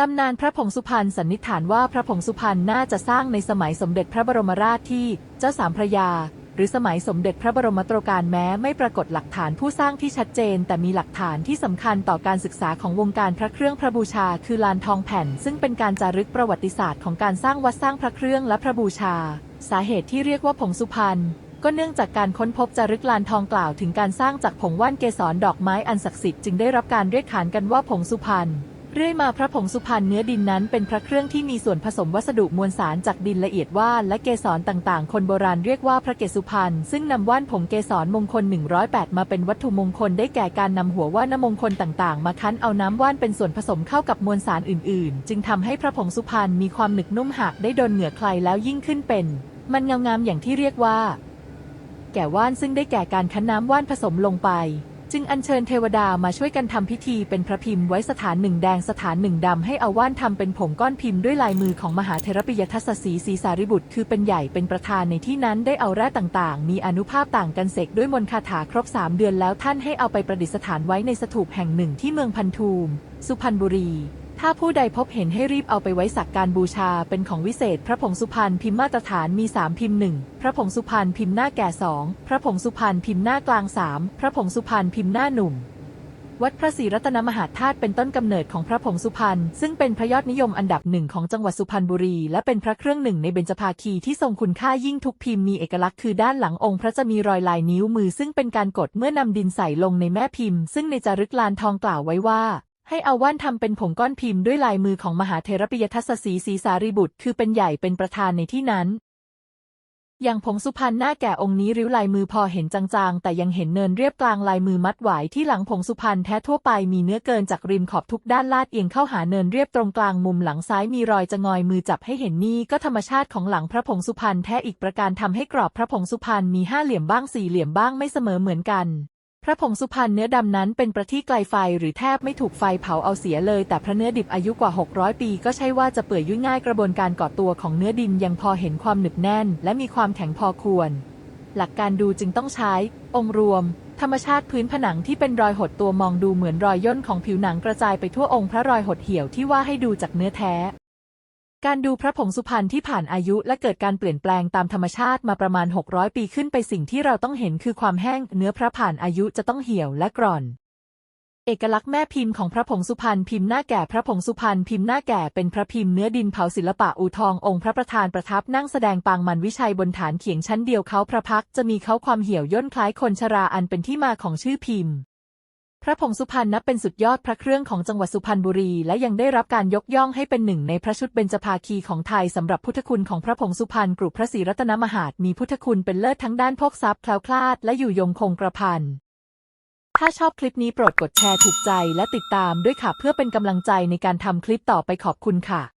ตำนานพระผงสุพรรณสันนิษฐานว่าพระผงสุพรรณน่าจะสร้างในสมัยสมเด็จพระบรมราชที่เจ้าสามพระยา หรือสมัยสมเด็จพระบรมโตรการแม้ไม่ปรากฏหลักฐานผู้สร้างที่ชัดเจน แต่มีหลักฐานที่สำคัญต่อการศึกษาของวงการพระเครื่องพระบูชา คือลานทองแผ่น ซึ่งเป็นการจารึกประวัติศาสตร์ของการสร้างวัดสร้างพระเครื่องและพระบูชา สาเหตุที่เรียกว่าผงสุพรรณก็เนื่องจากการค้นพบจารึกลานทองกล่าวถึงการสร้างจากผงว่านเกสรดอกไม้อันศักดิ์สิทธิ์จึงได้รับการเรียกขานกันว่าผงสุพรรณ เรื่อยมาพระผงสุพรรณเนื้อดินนั้นเป็นพระเครื่องที่มีส่วนผสมวัสดุมวลสารจากดินละเอียดว่านและเกสรต่างๆ คนโบราณเรียกว่าพระเกศสุพรรณซึ่งนำว่านผงเกสรมงคล 108 มาเป็นวัตถุมงคลได้แก่การนำหัวว่านมงคลต่างๆ มาคั้นเอาน้ำว่านเป็นส่วนผสมเข้ากับมวลสารอื่นๆ จึงทำให้พระผงสุพรรณมีความหนึบนุ่มหากได้โดนเหงื่อใครแล้วยิ่งขึ้นเป็น มันเงางามอย่างที่เรียกว่า แก่ว่านซึ่งได้แก่การคั้นน้ำว่านผสมลงไป จึงอัญเชิญเทวดามาช่วยกันทำพิธีเป็นพระพิมพ์ไว้สถานหนึ่งแดงสถานหนึ่งดำให้อาว่านทำเป็นผงก้อนพิมพ์ด้วยลายมือของมหาเทรปิยทัศสีสีสาริบุตร คือเป็นใหญ่เป็นประธานในที่นั้นได้เอาแร่ต่างๆ มีอนุภาพต่างกันเสกด้วยมนต์คาถาครบสามเดือนแล้วท่านให้เอาไปประดิษฐานไว้ในสถูปแห่งหนึ่งที่เมืองพันทูม สุพรรณบุรี ถ้าผู้ใดพบเห็นให้รีบเอาไปไว้สักการบูชาเป็นของวิเศษ พระผงสุพรรณพิมพ์มาตรฐานมี 3 พิมพ์หนึ่งพระผงสุพรรณพิมพ์หน้าแก่สองพระผงสุพรรณพิมพ์หน้ากลางสามพระผงสุพรรณพิมพ์หน้าหนุ่ม วัดพระศรีรัตนมหาธาตุเป็นต้นกำเนิดของพระผงสุพรรณซึ่งเป็นพระยอดนิยมอันดับหนึ่งของจังหวัดสุพรรณบุรี และเป็นพระเครื่องหนึ่งในเบญจภาคีที่ทรงคุณค่ายิ่งทุกพิมพ์มีเอกลักษณ์คือด้านหลังองค์พระจะมีรอยลายนิ้วมือ ซึ่งเป็นการกดเมื่อนำดินใส่ลงในแม่พิมพ์ ซึ่งในจารึกลานทองกล่าวไว้ว่า ให้อาว่านทำเป็นผงก้อนพิมพ์ด้วยลายมือของมหาเทรปิยทัศสีสีสารีบุตร คือเป็นใหญ่เป็นประธานในที่นั้น อย่างผงสุพรรณหน้าแก่องค์นี้ริ้วลายมือพอเห็นจางๆ แต่ยังเห็นเนินเรียบกลางลายมือมัดไหวที่หลังผงสุพรรณแท้ทั่วไปมีเนื้อเกินจากริมขอบทุกด้านลาดเอียงเข้าหาเนินเรียบตรงกลางมุมหลังซ้ายมีรอยจะงอยมือจับให้เห็นนี่ก็ธรรมชาติของหลังพระผงสุพรรณแท้อีกประการทำให้กรอบพระผงสุพรรณมีห้าเหลี่ยมบ้างสี่เหลี่ยมบ้างไม่เสมอเหมือนกัน พระผงสุพรรณเนื้อดำนั้นเป็นประที่ไกลไฟหรือแทบไม่ถูกไฟเผาเอาเสียเลย แต่พระเนื้อดิบอายุกว่า 600 ปีก็ใช่ว่าจะเปื่อยยุ่ยง่ายกระบวนการก่อตัวของเนื้อดินยังพอเห็นความหนึบแน่น และมีความแข็งพอควร หลักการดูจึงต้องใช้ องค์รวม ธรรมชาติพื้นผนังที่เป็นรอยหดตัวมองดูเหมือนรอยย่นของผิวหนังกระจายไปทั่วองค์พระรอยหดเหี่ยวที่ว่าให้ดูจากเนื้อแท้ การดูพระผงสุพรรณที่ผ่านอายุและเกิดการเปลี่ยนแปลงตามธรรมชาติมาประมาณ 600 ปีขึ้นไปสิ่งที่เราต้องเห็นคือความแห้งเนื้อพระผ่านอายุจะต้องเหี่ยวและกร่อน เอกลักษณ์แม่พิมพ์ของพระผงสุพรรณพิมพ์หน้าแก่พระผงสุพรรณพิมพ์หน้าแก่เป็นพระพิมพ์เนื้อดินเผาศิลปะอูทององค์พระประธานประทับนั่งแสดงปางมันวิชัยบนฐานเขียงชั้นเดียวเขาพระพักจะมีเขาความเหี่ยวย่นคล้ายคนชราอันเป็นที่มาของชื่อพิมพ์ พระผงสุพรรณนับเป็นสุดยอดพระเครื่องของจังหวัดสุพรรณบุรี และยังได้รับการยกย่องให้เป็นหนึ่งในพระชุดเบญจภาคีของไทยสำหรับพุทธคุณของพระผงสุพรรณกรุพระศรีรัตนมหาดมีพุทธคุณเป็นเลิศทั้งด้านพกทรัพย์แคล้วคลาดและอยู่ยงคงกระพันถ้าชอบคลิปนี้โปรดกดแชร์ถูกใจและติดตามด้วยค่ะเพื่อเป็นกำลังใจในการทำคลิปต่อไปขอบคุณค่ะ